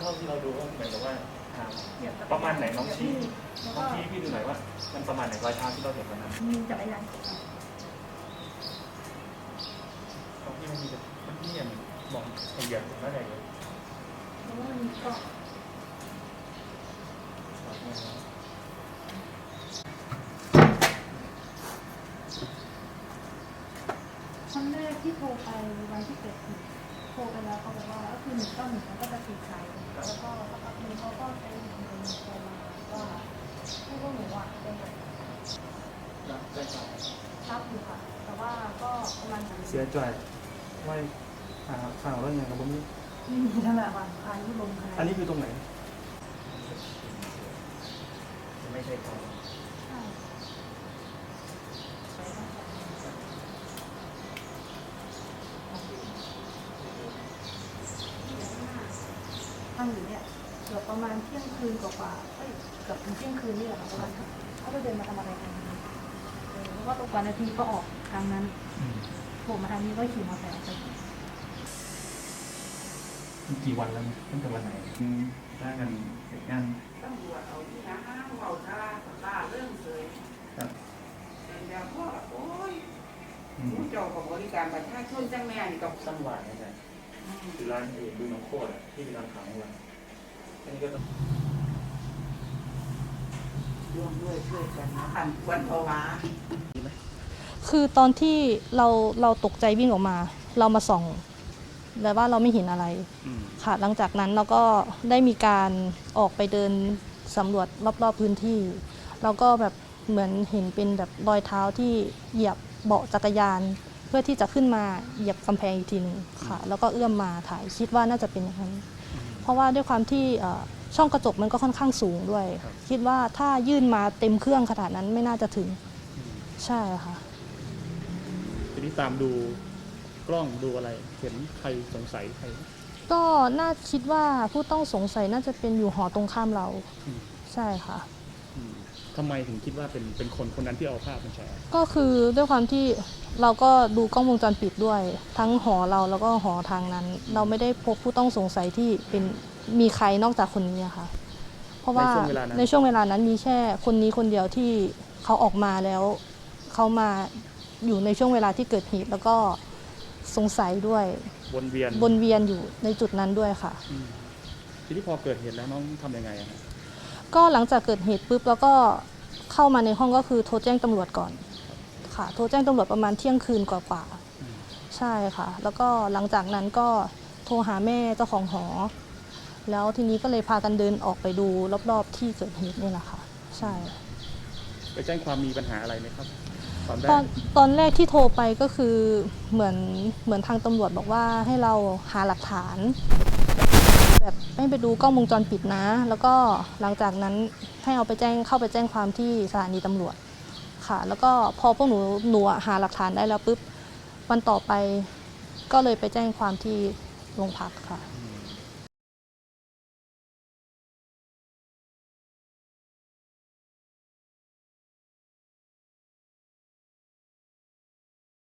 เท่าที่เราดูก็เหมือนกับว่าอ่าเหยียบจักประมาณไหนน้องชี้แล้วน้ก็องชี้พี่ดูหน่อยว่า มันประมาณไหนรอยเท้าที่เราเห็นวันนั้นมีจักรยานของเราตรงที่มันมีแบบมันเนียนมองเหยียบถึงเมื่อไหร่เลยเพราะว่ามันมีเกาะครั้งแรกที่โทรไปวันที่เกิดเหตุ โทรไปแล้วเขาบอกว่าก็คือหนึ่งเก้าหนึ่งเขาก็จะติดสายแล้วก็สักพักนึงเขาก็ใช้หนึ่งหนึ่งโทรมาว่าให้พวกหนูอะเป็นแบบรับได้ต่อรับอยู่ค่ะ แต่ว่าก็ประมาณนั้นเสียใจไว้อ่าข่าวแล้วยังกับผมนี่ไม่มีทั้งแบบว่าพายุลมขนาดอันนี้คือตรงไหน ไม่ใช่เขาใช่ทำอยู่ เนี่ยเกือบประมาณเที่ยงคืนกว่าๆเอ้ยเกือบถึงเที่ยงคืนนี่แหละค่ะประมาณนั้นเขาก็เดินมาทำอะไรกันเออแล้วก็ตกวันนาทีก็ออกทางนั้นโผล่มาทางนี้ก็ขี่มอเตอร์ไซค์ไปกี่วันแล้วเนี่ยตั้งแต่วันไหนได้กันเหตุงานตำรวจเอาที่นะห้างเบาชาตาเรื่องเลยครับแต่เดี๋ยวพ่อโอ้ยอืมผู้เจ้าของบริการประชาชนจังแม่นี่กับสั้นหวานนะจ๊ะคือร้านเอกดูน้องโคตรอะที่เป็นร้านขายของเรา อันนี้ก็ต้องร่วมด้วยช่วยกันนะปั่นควนภาวะคือตอนที่เราเราตกใจวิ่งออกมา เรามาส่องแต่ว่าเราไม่เห็นอะไรอืมค่ะ หลังจากนั้นเราก็ได้มีการออกไปเดินสำรวจรอบๆพื้นที่เราก็แบบเหมือนเห็นเป็นแบบรอยเท้าที่เหยียบเบาะจักรยาน เพื่อที่จะขึ้นมาเหยียบกำแพงอีกทีหนึงค่ะ แล้วก็เอื้อมมาถ่ายคิดว่าน่าจะเป็นอย่างนั้น เพราะว่าด้วยความที่เอ่อช่องกระจกมันก็ค่อนข้างสูงด้วย คิดว่าถ้ายื่นมาเต็มเครื่องขนาดนั้นไม่น่าจะถึง ใช่ค่ะทีนี้ตามดูกล้องดูอะไรเห็นใครสงสัยใคร ก็น่าคิดว่าผู้ต้องสงสัยน่าจะเป็นอยู่หอตรงข้ามเราอืมใช่ค่ะอืม ทำไมถึงคิดว่าเป็นเป็นคนคนนั้นที่เอาภาพมาแชร์ก็คือด้วยความที่เราก็ดูกล้องวงจรปิดด้วย ทั้งหอเราแล้วก็หอทางนั้น เราไม่ได้พบผู้ต้องสงสัยที่เป็นมีใครนอกจากคนนี้อะค่ะ เพราะว่าในช่วงเวลานั้นในช่วงเวลานั้นมีแค่คนนี้คนเดียวที่เขาออกมาแล้วเขามาอยู่ในช่วงเวลาที่เกิดเหตุแล้วก็สงสัยด้วยวนเวียนวนเวียนอยู่ในจุดนั้นด้วยค่ะ อืมทีนี้พอเกิดเหตุแล้วน้องทำยังไงอะครับ ก็หลังจากเกิดเหตุปุ๊บแล้วก็เข้ามาในห้องก็คือโทรแจ้งตำรวจก่อน ค่ะ โทรแจ้งตำรวจประมาณเที่ยงคืนกว่าๆใช่ค่ะ แล้วก็หลังจากนั้นก็โทรหาแม่เจ้าของหอ แล้วทีนี้ก็เลยพากันเดินออกไปดูรอบๆที่เกิดเหตุนี่แหละค่ะ ใช่ ไปแจ้งความมีปัญหาอะไรไหมครับ ตอนแรตอนกตอนแรกที่โทรไปก็คือเหมือนเหมือนทางตำรวจบอกว่าให้เราหาหลักฐาน แบบให้ไปดูกล้องวงจรปิดนะ แล้วก็หลังจากนั้นให้เอาไปแจ้งเข้าไปแจ้งความที่สถานีตำรวจค่ะ แล้วก็พอพวกหนูหนูหาหลักฐานได้แล้วปุ๊บวันต่อไปก็เลยไปแจ้งความที่โรงพักค่ะ